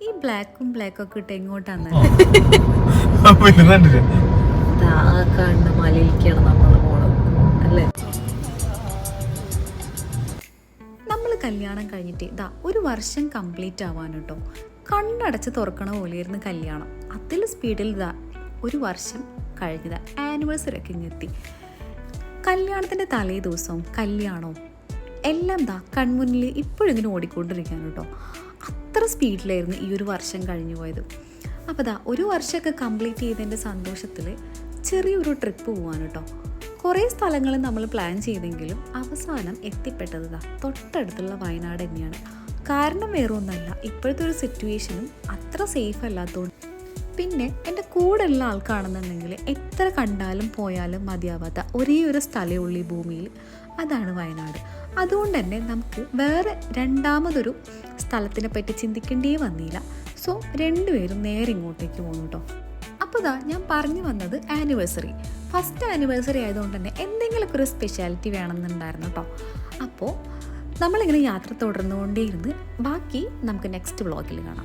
ഈ ബ്ലാക്കും ബ്ലാക്കും ഒക്കെ ഇട്ട് എങ്ങോട്ടാണ്? കാണുന്ന മലയിലേക്കാണ് നമ്മൾ പോണത് അല്ലേ? നമ്മൾ കല്യാണം കഴിഞ്ഞിട്ട് ഇതാ ഒരു വർഷം കംപ്ലീറ്റ് ആവാൻ കേട്ടോ കണ്ണടച്ച് തുറക്കണ പോലെയായിരുന്നു കല്യാണം. അതിൽ സ്പീഡിൽ ഇതാ ഒരു വർഷം കഴിഞ്ഞത് ആനിവേഴ്സറി ഒക്കെ ഇങ്ങെത്തി കല്യാണത്തിന്റെ തലേ ദിവസവും കല്യാണവും എല്ലാം ദാ കൺമുന്നിൽ ഇപ്പോഴും ഇങ്ങനെ ഓടിക്കൊണ്ടിരിക്കുകയാണ് കേട്ടോ അത്ര സ്പീഡിലായിരുന്നു ഈ ഒരു വർഷം കഴിഞ്ഞു പോയത്. അപ്പോൾ അതാ ഒരു വർഷമൊക്കെ കംപ്ലീറ്റ് ചെയ്തതിന്റെ സന്തോഷത്തിൽ ചെറിയൊരു ട്രിപ്പ് പോവാണ് കേട്ടോ. കുറേ സ്ഥലങ്ങൾ നമ്മൾ പ്ലാൻ ചെയ്തെങ്കിലും അവസാനം എത്തിപ്പെട്ടത് ഇതാ തൊട്ടടുത്തുള്ള വയനാട് തന്നെയാണ്. കാരണം വേറെ ഒന്നല്ല ഇപ്പോഴത്തെ ഒരു സിറ്റുവേഷനും അത്ര സേഫ് അല്ലാത്തതുകൊണ്ട്. പിന്നെ എന്റെ കൂടെ ഉള്ള ആൾക്കാണെന്നുണ്ടെങ്കിൽ എത്ര കണ്ടാലും പോയാലും മതിയാവാത്ത ഒരേ ഒരു സ്ഥലമേ ഉള്ളൂ ഈ ഭൂമിയിൽ അതാണ് വയനാട്. അതുകൊണ്ട് തന്നെ നമുക്ക് വേറെ രണ്ടാമതൊരു സ്ഥലത്തിനെ പറ്റി ചിന്തിക്കേണ്ടേ വന്നില്ല. സോ രണ്ടുപേരും നേരെ ഇങ്ങോട്ടേക്ക് പോകുന്നു കേട്ടോ അപ്പോൾ ഇതാ ഞാൻ പറഞ്ഞു വന്നത് ആനിവേഴ്സറി. ഫസ്റ്റ് ആനിവേഴ്സറി ആയതുകൊണ്ട് തന്നെ എന്തെങ്കിലുമൊക്കെ ഒരു സ്പെഷ്യാലിറ്റി വേണമെന്നുണ്ടായിരുന്നു കേട്ടോ അപ്പോൾ നമ്മളിങ്ങനെ യാത്ര തുടർന്നുകൊണ്ടേയിരുന്ന്. ബാക്കി നമുക്ക് നെക്സ്റ്റ് വ്ളോഗിൽ കാണാം.